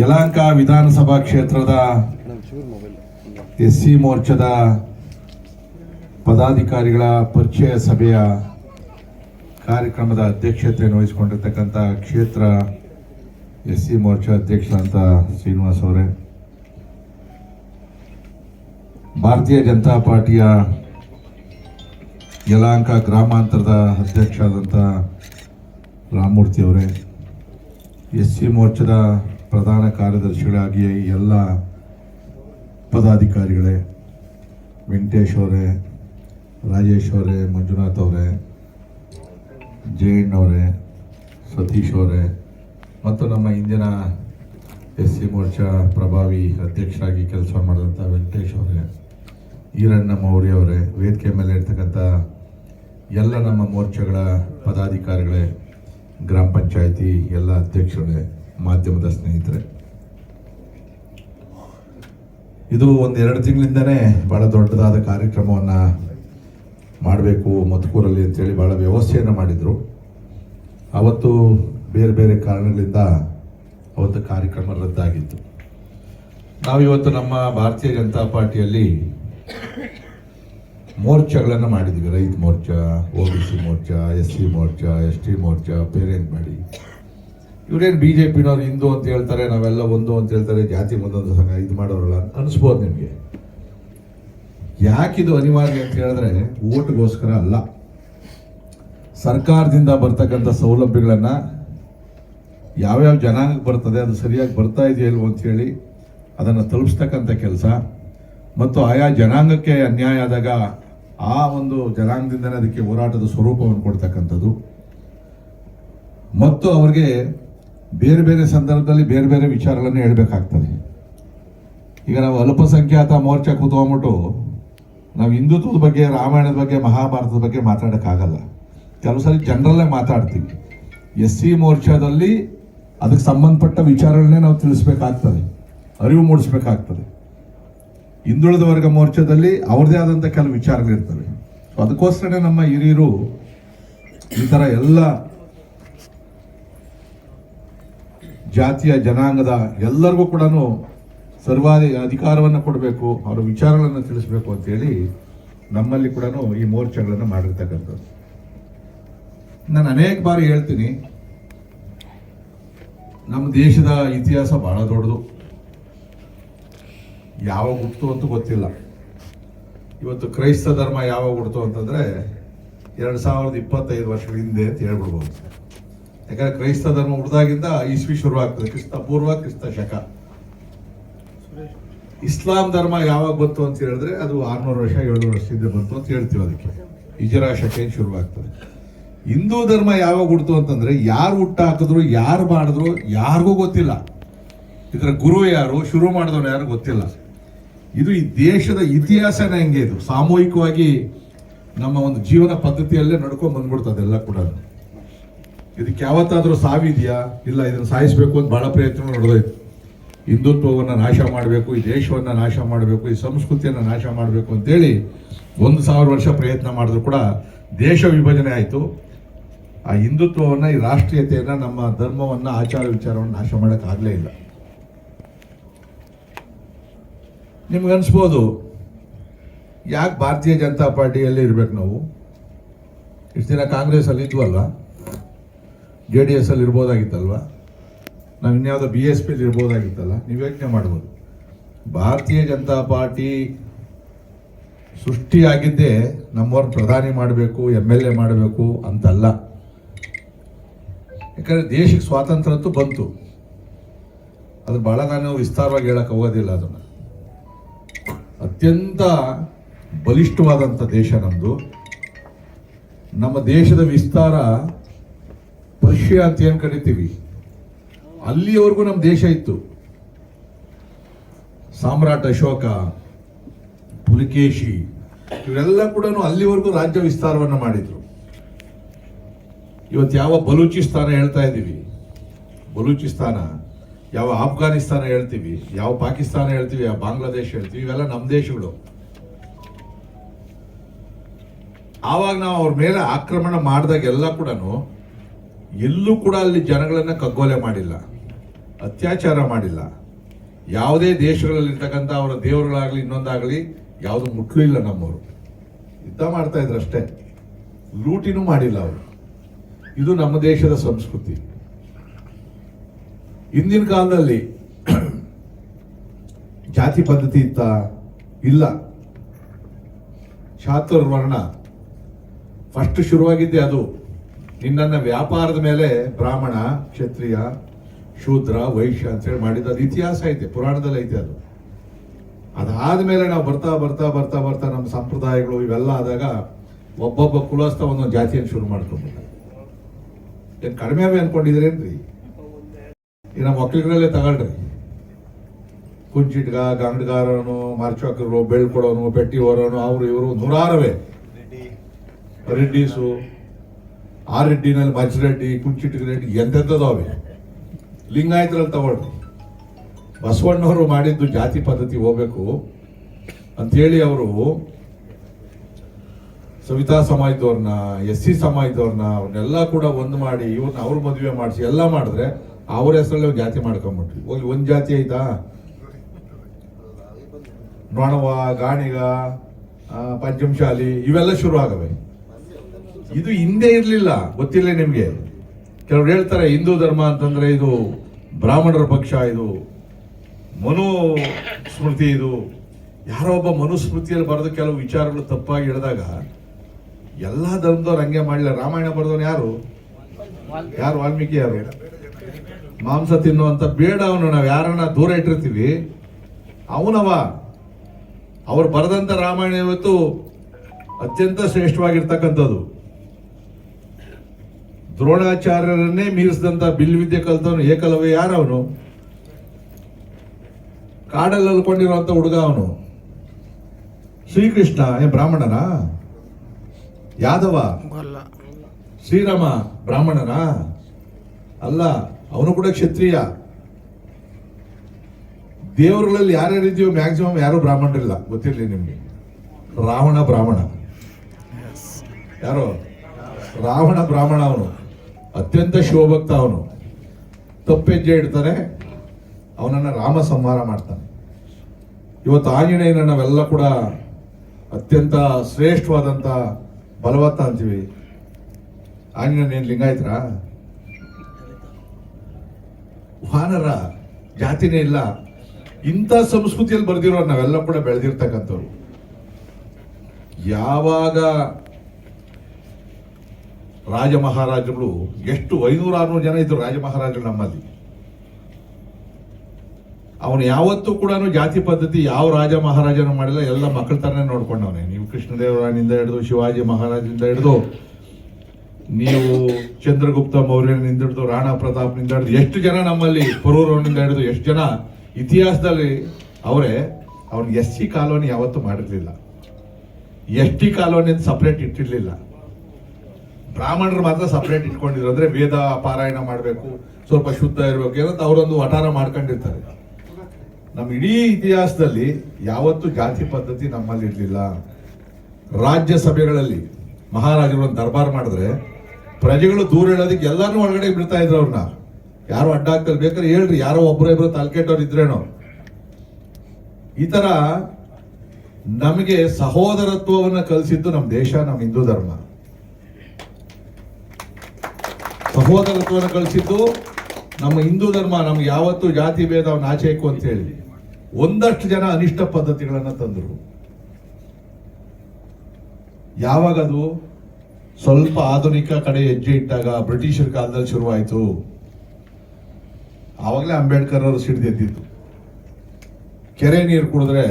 ಯಲಹಂಕ ವಿಧಾನಸಭಾ ಕ್ಷೇತ್ರದ S C ಮೋರ್ಚಾದ ಪದಾಧಿಕಾರಿಗಳ ಪರಿಚಯ ಸಭೆಯ ಕಾರ್ಯಕ್ರಮದ ಅಧ್ಯಕ್ಷತೆಯನ್ನು ವಹಿಸಿಕೊಂಡಿರ್ತಕ್ಕಂಥ ಕ್ಷೇತ್ರ ಎಸ್ ಸಿ ಮೋರ್ಚಾ ಅಧ್ಯಕ್ಷರಂತ ಶ್ರೀನಿವಾಸ್ ಅವರೇ. ಭಾರತೀಯ ಜನತಾ ಪಾರ್ಟಿಯ ಯಲಹಂಕ ಗ್ರಾಮಾಂತರದ ಅಧ್ಯಕ್ಷ ಆದಂಥ ರಾಮಮೂರ್ತಿ ಅವರೇ. ಎಸ್ ಸಿ ಮೋರ್ಚಾದ ಪ್ರಧಾನ ಕಾರ್ಯದರ್ಶಿಗಳಾಗಿ ಎಲ್ಲ ಪದಾಧಿಕಾರಿಗಳೇ, ವೆಂಕಟೇಶ್ ಅವರೇ, ರಾಜೇಶ್ ಅವರೇ, ಮಂಜುನಾಥ್ ಅವರೇ ಅವರೇ, ಸತೀಶ್ ಅವರೇ, ಮತ್ತು ನಮ್ಮ ಇಂದಿನ ಎಸ್ ಸಿ ಮೋರ್ಚಾ ಪ್ರಭಾವಿ ಅಧ್ಯಕ್ಷರಾಗಿ ಕೆಲಸ ಮಾಡಿದಂಥ ವೆಂಕಟೇಶ್ ಅವರೇ, ಈರಣ್ಣ ಮೌರ್ಯ ಅವರೇ, ವೇದಿಕೆ ಮೇಲೆ ಇರ್ತಕ್ಕಂಥ ಎಲ್ಲ ನಮ್ಮ ಮೋರ್ಚಾಗಳ ಪದಾಧಿಕಾರಿಗಳೇ, ಗ್ರಾಮ ಪಂಚಾಯಿತಿ ಎಲ್ಲ ಅಧ್ಯಕ್ಷರೇ ಮಾಧ್ಯಮದ ಸ್ನೇಹಿತರೆ. ಇದು ಒಂದು ಎರಡು ತಿಂಗಳಿಂದನೇ ಭಾಳ ದೊಡ್ಡದಾದ ಕಾರ್ಯಕ್ರಮವನ್ನು ಮಾಡಬೇಕು ಮತ್ಕೂರಲ್ಲಿ ಅಂತೇಳಿ ಭಾಳ ವ್ಯವಸ್ಥೆಯನ್ನು ಮಾಡಿದರು. ಅವತ್ತು ಬೇರೆ ಬೇರೆ ಕಾರಣಗಳಿಂದ ಅವತ್ತು ಕಾರ್ಯಕ್ರಮ ರದ್ದಾಗಿತ್ತು. ನಾವಿವತ್ತು ನಮ್ಮ ಭಾರತೀಯ ಜನತಾ ಪಾರ್ಟಿಯಲ್ಲಿ ಮೋರ್ಚಾಗಳನ್ನು ಮಾಡಿದ್ವಿ. ರೈತ morcha O B C morcha, S C morcha, S T morcha, parent ಮಾಡಿ. ಇವ್ರೇನು ಬಿ ಜೆ ಪಿನವ್ರು ಹಿಂದೂ ಅಂತ ಹೇಳ್ತಾರೆ, ನಾವೆಲ್ಲ ಒಂದು ಅಂತ ಹೇಳ್ತಾರೆ, ಜಾತಿ ಒಂದೊಂದು ಸಂಘ ಇದು ಮಾಡೋರಲ್ಲ ಅನಿಸ್ಬೋದು ನಿಮಗೆ. ಯಾಕಿದು ಅನಿವಾರ್ಯ ಅಂತ ಹೇಳಿದ್ರೆ ಓಟ್ಗೋಸ್ಕರ ಅಲ್ಲ. ಸರ್ಕಾರದಿಂದ ಬರ್ತಕ್ಕಂಥ ಸೌಲಭ್ಯಗಳನ್ನು ಯಾವ್ಯಾವ ಜನಾಂಗಕ್ಕೆ ಬರ್ತದೆ, ಅದು ಸರಿಯಾಗಿ ಬರ್ತಾ ಇದೆಯೋ ಇಲ್ವೋ ಅಂತ ಹೇಳಿ ಅದನ್ನು ತಲುಪಿಸ್ತಕ್ಕಂಥ ಕೆಲಸ. ಮತ್ತು ಆಯಾ ಜನಾಂಗಕ್ಕೆ ಅನ್ಯಾಯ ಆದಾಗ ಆ ಒಂದು ಜನಾಂಗದಿಂದನೇ ಅದಕ್ಕೆ ಹೋರಾಟದ ಸ್ವರೂಪವನ್ನು ಕೊಡ್ತಕ್ಕಂಥದ್ದು. ಮತ್ತು ಅವ್ರಿಗೆ ಬೇರೆ ಬೇರೆ ಸಂದರ್ಭದಲ್ಲಿ ಬೇರೆ ಬೇರೆ ವಿಚಾರಗಳನ್ನು ಹೇಳಬೇಕಾಗ್ತದೆ. ಈಗ ನಾವು ಅಲ್ಪಸಂಖ್ಯಾತ ಮೋರ್ಚಾ ಕೂತ್ಕೊಂಡ್ಬಿಟ್ಟು ನಾವು ಹಿಂದುತ್ವದ ಬಗ್ಗೆ, ರಾಮಾಯಣದ ಬಗ್ಗೆ, ಮಹಾಭಾರತದ ಬಗ್ಗೆ ಮಾತಾಡೋಕ್ಕಾಗಲ್ಲ. ಕೆಲವು ಸಲ ಜನರಲ್ಲೇ ಮಾತಾಡ್ತೀವಿ. ಎಸ್ ಸಿ ಮೋರ್ಚಾದಲ್ಲಿ ಅದಕ್ಕೆ ಸಂಬಂಧಪಟ್ಟ ವಿಚಾರಗಳನ್ನೇ ನಾವು ತಿಳಿಸ್ಬೇಕಾಗ್ತದೆ. ಅರಿವು ಮೂಡಿಸ್ಬೇಕಾಗ್ತದೆ. ಹಿಂದುಳಿದ ವರ್ಗ ಮೋರ್ಚಾದಲ್ಲಿ ಅವ್ರದ್ದೇ ಆದಂಥ ಕೆಲವು ವಿಚಾರಗಳಿರ್ತವೆ. ಸೊ ಅದಕ್ಕೋಸ್ಕರನೇ ನಮ್ಮ ಹಿರಿಯರು ಈ ಥರ ಎಲ್ಲ ಜಾತಿಯ ಜನಾಂಗದ ಎಲ್ಲರಿಗೂ ಕೂಡ ಸರ್ವಾಧಿ ಅಧಿಕಾರವನ್ನು ಕೊಡಬೇಕು, ಅವರ ವಿಚಾರಗಳನ್ನು ತಿಳಿಸಬೇಕು ಅಂತೇಳಿ ನಮ್ಮಲ್ಲಿ ಕೂಡ ಈ ಮೋರ್ಚಾಗಳನ್ನು ಮಾಡಿರ್ತಕ್ಕಂಥದ್ದು. ನಾನು ಅನೇಕ ಬಾರಿ ಹೇಳ್ತೀನಿ, ನಮ್ಮ ದೇಶದ ಇತಿಹಾಸ ಬಹಳ ದೊಡ್ಡದು. ಯಾವಾಗ ಹುಟ್ಟಿತು ಅಂತ ಗೊತ್ತಿಲ್ಲ. ಇವತ್ತು ಕ್ರೈಸ್ತ ಧರ್ಮ ಯಾವಾಗ ಹುಡ್ತು ಅಂತಂದರೆ ಎರಡು ಸಾವಿರದ ಇಪ್ಪತ್ತೈದು ವರ್ಷಗಳ ಹಿಂದೆ ಅಂತ ಹೇಳ್ಬಿಡ್ಬೋದು. ಯಾಕಂದ್ರೆ ಕ್ರೈಸ್ತ ಧರ್ಮ ಹುಡ್ದಾಗಿಂದ ಇಸ್ವಿ ಶುರು ಆಗ್ತದೆ. ಕ್ರಿಸ್ತ ಪೂರ್ವ, ಕ್ರಿಸ್ತ ಶಕ. ಇಸ್ಲಾಂ ಧರ್ಮ ಯಾವಾಗ ಬಂತು ಅಂತ ಹೇಳಿದ್ರೆ ಅದು ಆರ್ನೂರು ವರ್ಷ, ಏಳ್ನೂರು ವರ್ಷದಿಂದ ಬಂತು ಅಂತ ಹೇಳ್ತೀವಿ ಅದಕ್ಕೆ. ಇಜರಾ ಶಕೆ ಶುರುವಾಗ್ತದೆ ಹಿಂದೂ ಧರ್ಮ ಯಾವಾಗ ಹುಡ್ತು ಅಂತಂದ್ರೆ ಯಾರು ಹುಟ್ಟ ಹಾಕಿದ್ರು, ಯಾರು ಮಾಡಿದ್ರು ಯಾರಿಗೂ ಗೊತ್ತಿಲ್ಲ. ಇದರ ಗುರು ಯಾರು, ಶುರು ಮಾಡಿದವ್ರು ಯಾರು ಗೊತ್ತಿಲ್ಲ. ಇದು ಈ ದೇಶದ ಇತಿಹಾಸನೇ ಹೆಂಗೆ ಇದು. ಸಾಮೂಹಿಕವಾಗಿ ನಮ್ಮ ಒಂದು ಜೀವನ ಪದ್ಧತಿಯಲ್ಲೇ ನಡ್ಕೊಂಡು ಬಂದ್ಬಿಡ್ತದೆ ಎಲ್ಲ ಕೂಡ ಇದಕ್ಕೆ ಯಾವತ್ತಾದರೂ ಸಾವಿದೆಯಾ? ಇಲ್ಲ, ಇದನ್ನು ಸಾಯಿಸಬೇಕು ಅಂತ ಬಹಳ ಪ್ರಯತ್ನ ನಡೆದೋಯ್ತು ಹಿಂದುತ್ವವನ್ನು ನಾಶ ಮಾಡಬೇಕು, ಈ ದೇಶವನ್ನು ನಾಶ ಮಾಡಬೇಕು, ಈ ಸಂಸ್ಕೃತಿಯನ್ನು ನಾಶ ಮಾಡಬೇಕು ಅಂತೇಳಿ ಒಂದು ಸಾವಿರ ವರ್ಷ ಪ್ರಯತ್ನ ಮಾಡಿದ್ರು ಕೂಡ ದೇಶ ವಿಭಜನೆ ಆಯಿತು. ಆ ಹಿಂದುತ್ವವನ್ನು, ಈ ರಾಷ್ಟ್ರೀಯತೆಯನ್ನು, ನಮ್ಮ ಧರ್ಮವನ್ನು, ಆಚಾರ ವಿಚಾರವನ್ನು ನಾಶ ಮಾಡೋಕ್ಕಾಗಲೇ ಇಲ್ಲ. ನಿಮ್ಗೆ ಅನ್ಸ್ಬೋದು, ಯಾಕೆ ಭಾರತೀಯ ಜನತಾ ಪಾರ್ಟಿಯಲ್ಲಿ ಇರ್ಬೇಕು ನಾವು? ಇಷ್ಟು ದಿನ ಕಾಂಗ್ರೆಸ್ ಅಲ್ಲಿ ಇದ್ವಲ್ಲ ಜೆ ಡಿ ಎಸ್ ಅಲ್ಲಿ ಇರ್ಬೋದಾಗಿತ್ತಲ್ವ? ನಾವು ಇನ್ಯಾವುದೋ ಬಿ ಎಸ್ ಪಿಲಿ ಇರ್ಬೋದಾಗಿತ್ತಲ್ಲ, ನೀವು ಯೋಚನೆ ಮಾಡ್ಬೋದು. ಭಾರತೀಯ ಜನತಾ ಪಾರ್ಟಿ ಸೃಷ್ಟಿಯಾಗಿದ್ದೇ ನಮ್ಮವ್ರನ್ನ ಪ್ರಧಾನಿ ಮಾಡಬೇಕು, ಎಂ ಎಲ್ ಎ ಮಾಡಬೇಕು ಅಂತಲ್ಲ. ಯಾಕಂದರೆ ದೇಶಕ್ಕೆ ಸ್ವಾತಂತ್ರ್ಯ ಅಂತೂ ಬಂತು. ಅದು ಭಾಳ ನಾನು ವಿಸ್ತಾರವಾಗಿ ಹೇಳಕ್ಕೆ ಹೋಗೋದಿಲ್ಲ ಅದನ್ನು. ಅತ್ಯಂತ ಬಲಿಷ್ಠವಾದಂಥ ದೇಶ ನಮ್ಮದು ನಮ್ಮ ದೇಶದ ವಿಸ್ತಾರ ಪರ್ಷಿಯಾ ಅಂತ ಏನು ಕರಿತೀವಿ? ಅಲ್ಲಿಯವರೆಗೂ ನಮ್ಮ ದೇಶ ಇತ್ತು. ಸಾಮ್ರಾಟ್ ಅಶೋಕ, ಪುಲಿಕೇಶಿ, ಇವರೆಲ್ಲ ಕೂಡ ಅಲ್ಲಿವರೆಗೂ ರಾಜ್ಯ ವಿಸ್ತಾರವನ್ನು ಮಾಡಿದ್ರು. ಇವತ್ತು ಯಾವ ಬಲೂಚಿಸ್ತಾನ ಹೇಳ್ತಾ ಇದ್ದೀವಿ? ಬಲೂಚಿಸ್ತಾನ, ಯಾವ ಆಫ್ಘಾನಿಸ್ತಾನ ಹೇಳ್ತೀವಿ? ಯಾವ ಪಾಕಿಸ್ತಾನ ಹೇಳ್ತೀವಿ? ಯಾವ ಬಾಂಗ್ಲಾದೇಶ ಹೇಳ್ತೀವಿ? ಇವೆಲ್ಲ ನಮ್ಮ ದೇಶಗಳು. ಆವಾಗ ನಾವು ಅವ್ರ ಮೇಲೆ ಆಕ್ರಮಣ ಮಾಡಿದಾಗೆಲ್ಲ ಕೂಡ ಎಲ್ಲೂ ಕೂಡ ಅಲ್ಲಿ ಜನಗಳನ್ನು ಕಗ್ಗೊಲೆ ಮಾಡಿಲ್ಲ, ಅತ್ಯಾಚಾರ ಮಾಡಿಲ್ಲ. ಯಾವುದೇ ದೇಶಗಳಲ್ಲಿರ್ತಕ್ಕಂಥ ಅವರ ದೇವರುಗಳಾಗಲಿ, ಇನ್ನೊಂದಾಗಲಿ ಯಾವುದು ಮುಟ್ಲಿಲ್ಲ ನಮ್ಮವರು. ಯುದ್ಧ ಮಾಡ್ತಾ ಇದ್ರು ಅಷ್ಟೇ. ಲೂಟಿನೂ ಮಾಡಿಲ್ಲ ಅವರು. ಇದು ನಮ್ಮ ದೇಶದ ಸಂಸ್ಕೃತಿ. ಹಿಂದಿನ ಕಾಲದಲ್ಲಿ ಜಾತಿ ಪದ್ಧತಿ ಇತ್ತ? ಇಲ್ಲ. ವರ್ಣ ಫಸ್ಟ್ ಶುರುವಾಗಿದ್ದೆ ಅದು. ನಿನ್ನನ್ನ ವ್ಯಾಪಾರದ ಮೇಲೆ ಬ್ರಾಹ್ಮಣ ಕ್ಷತ್ರಿಯ ಶೂದ್ರ ವೈಶ್ಯ ಅಂತೇಳಿ ಮಾಡಿದ ಅದು ಇತಿಹಾಸ ಐತೆ ಪುರಾಣದಲ್ಲಿ ಐತೆ ಅದು. ಅದಾದ ಮೇಲೆ ನಾವು ಬರ್ತಾ ಬರ್ತಾ ಬರ್ತಾ ಬರ್ತಾ ನಮ್ಮ ಸಂಪ್ರದಾಯಗಳು ಇವೆಲ್ಲ ಆದಾಗ ಒಬ್ಬೊಬ್ಬ ಕುಲಸ್ಥ ಒಂದೊಂದು ಜಾತಿಯನ್ನು ಶುರು ಮಾಡ್ಕೊಂಡ್ಬಿಟ್ಟ ಏನು ಕಡಿಮೆ ಅವೆ ಅನ್ಕೊಂಡಿದ್ರೇನ್ರಿ? ಈ ನಮ್ಮ ಒಕ್ಕಲಿಗರಲ್ಲೇ ತಗೊಳ್ರಿ. ಕುಂಚಿಟ್ಗ ಗಂಗಡ್ಗಾರನು ಮಾರ್ಚೋಕರು ಬೆಳ್ಕೊಡೋನು ಪೆಟ್ಟಿ ಹೊರೋನು ಅವರು ಇವರು ನೂರಾರವೇ. ರೆಡ್ಡೀಸು ಆ ರೆಡ್ಡಿನಲ್ಲಿ ಕುಂಚಿಟ್ಗ ರೆಡ್ಡಿ ಎಂತೆಂಥದವೆ ಲಿಂಗಾಯತರಲ್ಲಿ ತಗೊಳ್ರಿ ಬಸವಣ್ಣವರು ಮಾಡಿದ್ದು ಜಾತಿ ಪದ್ಧತಿ ಹೋಗಬೇಕು ಅಂಥೇಳಿ ಅವರು ಸವಿತಾ ಸಮಾಜದವ್ರನ್ನ, ಎಸ್ ಸಿ ಸಮಾಜದವ್ರನ್ನ, ಅವ್ರನ್ನೆಲ್ಲ ಕೂಡ ಒಂದು ಮಾಡಿ ಇವ್ರನ್ನ ಅವ್ರ ಮದುವೆ ಮಾಡಿಸಿ ಎಲ್ಲ ಮಾಡಿದ್ರೆ ಅವ್ರ ಹೆಸರಲ್ಲಿ ಜಾತಿ ಮಾಡ್ಕೊಂಬಿಟ್ವಿ ಹೋಗಿ ಒಂದು ಜಾತಿ ಆಯ್ತಾ? ನೊಣವ ಗಾಣಿಗ ಪಂಚಮಶಾಲಿ ಇವೆಲ್ಲ ಶುರು ಆಗವೆ ಇದು ಹಿಂದೆ ಇರಲಿಲ್ಲ, ಗೊತ್ತಿಲ್ಲ ನಿಮಗೆ. ಕೆಲವರು ಹೇಳ್ತಾರೆ, ಹಿಂದೂ ಧರ್ಮ ಅಂತಂದ್ರೆ ಇದು ಬ್ರಾಹ್ಮಣರ ಪಕ್ಷ, ಇದು ಮನು ಸ್ಮೃತಿ, ಇದು ಯಾರೋ ಒಬ್ಬ ಮನುಸ್ಮೃತಿಯಲ್ಲಿ ಬರೆದ ಕೆಲವು ವಿಚಾರಗಳು ತಪ್ಪಾಗಿ ಹೇಳಿದಾಗ, ಎಲ್ಲ ಧರ್ಮದವ್ರು ಹಂಗೆ ಮಾಡಿಲ್ಲ. ರಾಮಾಯಣ ಬರೆದವನು ಯಾರು? ಯಾರು ವಾಲ್ಮೀಕಿ ಯಾರು? ಮಾಂಸ ತಿನ್ನುವಂತ ಬೇಡ ಅವನು. ನಾವು ಯಾರನ್ನ ದೂರ ಇಟ್ಟಿರ್ತೀವಿ, ಅವನವ. ಅವ್ರು ಬರೆದಂತ ರಾಮಾಯಣ ಇವತ್ತು ಅತ್ಯಂತ ಶ್ರೇಷ್ಠವಾಗಿರ್ತಕ್ಕಂಥದ್ದು. ದ್ರೋಣಾಚಾರ್ಯರನ್ನೇ ಮೀರಿಸಿದಂಥ ಬಿಲ್ವಿದ್ಯೆ ಕಲ್ತವನು ಏಕಲವ್ಯ ಯಾರವನು? ಕಾಡಲ್ಲಿ ಅಲ್ಕೊಂಡಿರುವಂಥ ಹುಡುಗ ಅವನು. ಶ್ರೀಕೃಷ್ಣ ಏ ಬ್ರಾಹ್ಮಣನ? ಯಾದವ? ಶ್ರೀರಾಮ ಬ್ರಾಹ್ಮಣನ? ಅಲ್ಲ ಅವನು ಕೂಡ ಕ್ಷತ್ರಿಯ. ದೇವರುಗಳಲ್ಲಿ ಯಾರ್ಯಾರಿದೆಯೋ ಮ್ಯಾಕ್ಸಿಮಮ್ ಯಾರು ಬ್ರಾಹ್ಮಣರಿಲ್ಲ. ಗೊತ್ತಿರಲಿ ನಿಮ್ಗೆ. ರಾವಣ ಬ್ರಾಹ್ಮಣ. ಯಾರು? ರಾವಣ ಬ್ರಾಹ್ಮಣ ಅವನು. ಅತ್ಯಂತ ಶಿವಭಕ್ತ ಅವನು. ತಪ್ಪೆಜ್ಜೆ ಇಡ್ತಾನೆ, ಅವನನ್ನು ರಾಮ ಸಂಹಾರ ಮಾಡ್ತಾನೆ. ಇವತ್ತು ಆಂಜನೇಯನ ನಾವೆಲ್ಲ ಕೂಡ ಅತ್ಯಂತ ಶ್ರೇಷ್ಠವಾದಂಥ ಬಲವತ್ತ ಅಂತೀವಿ. ಆಂಜನೇಯನ ಲಿಂಗಾಯತರ? ವಾನರ ಜಾತಿನೇ ಇಲ್ಲ. ಇಂಥ ಸಂಸ್ಕೃತಿಯಲ್ಲಿ ಬರೆದಿರೋ ನಾವೆಲ್ಲ ಕೂಡ ಬೆಳೆದಿರ್ತಕ್ಕಂಥವ್ರು. ಯಾವಾಗ ರಾಜ ಮಹಾರಾಜಗಳು ಎಷ್ಟು ಐನೂರ ಆರ್ನೂರು ಜನ ಇದ್ದರು ರಾಜ ಮಹಾರಾಜರು ನಮ್ಮಲ್ಲಿ. ಅವನು ಯಾವತ್ತೂ ಕೂಡ ಜಾತಿ ಪದ್ಧತಿ ಯಾವ ರಾಜ ಮಹಾರಾಜನ ಮಾಡಿಲ್ಲ, ಎಲ್ಲ ಮಕ್ಕಳ ತರನೇ ನೋಡ್ಕೊಂಡವನೆ. ನೀವು ಕೃಷ್ಣದೇವರಾಯನಿಂದ ಹಿಡಿದು, ಶಿವಾಜಿ ಮಹಾರಾಜನಿಂದ ಹಿಡಿದು, ನೀವು ಚಂದ್ರಗುಪ್ತ ಮೌರ್ಯನಿಂದ ಹಿಡಿದು, ರಾಣಾ ಪ್ರತಾಪ್ನಿಂದ ಹಿಡಿದು, ಎಷ್ಟು ಜನ ನಮ್ಮಲ್ಲಿ ಪರೂರವನಿಂದ ಹಿಡಿದು, ಎಷ್ಟು ಜನ ಇತಿಹಾಸದಲ್ಲಿ ಅವರೇ ಅವನು ಎಸ್ ಸಿ ಕಾಲೋನಿ ಯಾವತ್ತೂ ಮಾಡಿರಲಿಲ್ಲ. ಎಸ್ ಟಿ ಕಾಲೋನಿ ಅಂತ ಸಪ್ರೇಟ್ ಇಟ್ಟಿರ್ಲಿಲ್ಲ. ಬ್ರಾಹ್ಮಣರು ಮಾತ್ರ ಸಪ್ರೇಟ್ ಇಟ್ಕೊಂಡಿದ್ರು. ಅಂದ್ರೆ ವೇದ ಪಾರಾಯಣ ಮಾಡಬೇಕು, ಸ್ವಲ್ಪ ಶುದ್ಧ ಇರಬೇಕು ಏನಂತ ಅವರೊಂದು ವಠಾರ ಮಾಡ್ಕೊಂಡಿರ್ತಾರೆ. ನಮ್ಮ ಇಡೀ ಇತಿಹಾಸದಲ್ಲಿ ಯಾವತ್ತೂ ಜಾತಿ ಪದ್ಧತಿ ನಮ್ಮಲ್ಲಿ ಇರಲಿಲ್ಲ. ರಾಜ್ಯ ಸಭೆಗಳಲ್ಲಿ ಮಹಾರಾಜರು ಒಂದು ದರ್ಬಾರ್ ಮಾಡಿದ್ರೆ ಪ್ರಜೆಗಳು ದೂರ ಹೇಳೋದಕ್ಕೆ ಎಲ್ಲರೂ ಒಳಗಡೆ ಬಿಡ್ತಾ ಇದ್ರು ಅವ್ರನ್ನ. ಯಾರು ಅಡ್ಡ ಆಗ್ತಾರೆ ಬೇಕಾದ್ರೆ ಹೇಳ್ರಿ, ಯಾರೋ ಒಬ್ರು ಇಬ್ರು ತಲ್ಕೆಟ್ಟವ್ರು ಇದ್ರೇನೋ. ಈ ಥರ ನಮಗೆ ಸಹೋದರತ್ವವನ್ನ ಕಲಿಸಿದ್ದು ನಮ್ಮ ದೇಶ, ನಮ್ಮ ಹಿಂದೂ ಧರ್ಮ. ಸಹೋದರತ್ವವನ್ನು ಕಲಿಸಿದ್ದು ನಮ್ಮ ಹಿಂದೂ ಧರ್ಮ ನಮ್ಗೆ ಯಾವತ್ತೂ ಜಾತಿ ಭೇದ ಆಚೆಕು ಅಂತ ಹೇಳಿ ಒಂದಷ್ಟು ಜನ ಅನಿಷ್ಟ ಪದ್ಧತಿಗಳನ್ನು ತಂದರು. ಯಾವಾಗ ಅದು? ಸ್ವಲ್ಪ ಆಧುನಿಕ ಕಡೆ ಹೆಜ್ಜೆ ಇಟ್ಟಾಗ ಬ್ರಿಟಿಷರ ಕಾಲದಲ್ಲಿ ಶುರುವಾಯಿತು. ಆವಾಗಲೇ ಅಂಬೇಡ್ಕರ್ ಅವರು ಸಿಡಿದೆದ್ದಿದ್ದು ಕೆರೆ ನೀರು ಕುಡಿದ್ರೆ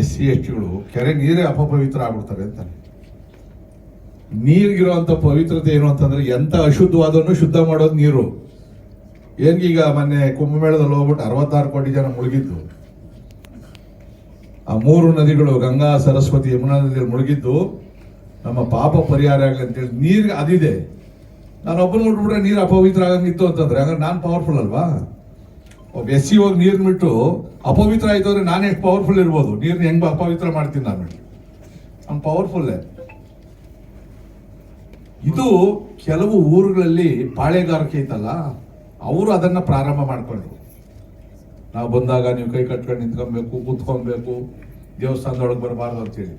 ಎಸ್ ಸಿ ಎಸ್ ಟಿಗಳು ಕೆರೆ ನೀರೇ ಅಪಪವಿತ್ರ ಆಗ್ಬಿಡ್ತಾರೆ ಅಂತಾನೆ ನೀರಿಗಿರುವಂತ ಪವಿತ್ರತೆ ಏನು ಅಂತಂದ್ರೆ ಎಂತ ಅಶುದ್ಧವಾದನ್ನು ಶುದ್ಧ ಮಾಡೋದು ನೀರು. ಏನ್ಗೀಗ ಮೊನ್ನೆ ಕುಂಭಮೇಳದಲ್ಲಿ ಹೋಗ್ಬಿಟ್ಟು ಅರವತ್ತಾರು ಕೋಟಿ ಜನ ಮುಳುಗಿದ್ದು. ಆ ಮೂರು ನದಿಗಳು, ಗಂಗಾ, ಸರಸ್ವತಿ, ಯಮುನಾ ನದಿಯಲ್ಲಿ ಮುಳುಗಿದ್ದು, ನಮ್ಮ ಪಾಪ ಪರಿಹಾರ ಆಗಲಿ ಅಂತೇಳಿ ನೀರು ಅದಿದೆ. ನಾನು ಒಬ್ಬನ ಮುಟ್ಬಿಟ್ರೆ ನೀರು ಅಪವಿತ್ರ ಆಗಂಗಿತ್ತು ಅಂತಂದ್ರೆ ಹಂಗಾರೆ ನಾನು ಪವರ್ಫುಲ್ ಅಲ್ವಾ? ಒಬ್ಬ ಎಸ್ ಸಿ ಹೋಗಿ ನೀರು ಬಿಟ್ಟು ಅಪವಿತ್ರ ಆಯ್ತು ಅಂದ್ರೆ ನಾನು ಪವರ್ಫುಲ್ ಇರ್ಬೋದು? ನೀರನ್ನ ಹೆಂಗ್ ಅಪವಿತ್ರ ಮಾಡ್ತೀನಿ ನಾನು? ನಾನು ಪವರ್ಫುಲ್ಲೇ ಇದು ಕೆಲವು ಊರುಗಳಲ್ಲಿ ಪಾಳೆಗಾರಿಕೆ ಐತಲ್ಲ, ಅವರು ಅದನ್ನು ಪ್ರಾರಂಭ ಮಾಡ್ಕೊಂಡ್ರು ನಾವು ಬಂದಾಗ ನೀವು ಕೈ ಕಟ್ಕೊಂಡು ನಿಂತ್ಕೊಬೇಕು, ಕೂತ್ಕೊಬೇಕು, ದೇವಸ್ಥಾನದೊಳಗೆ ಬರಬಾರ್ದು ಅಂತೇಳಿ.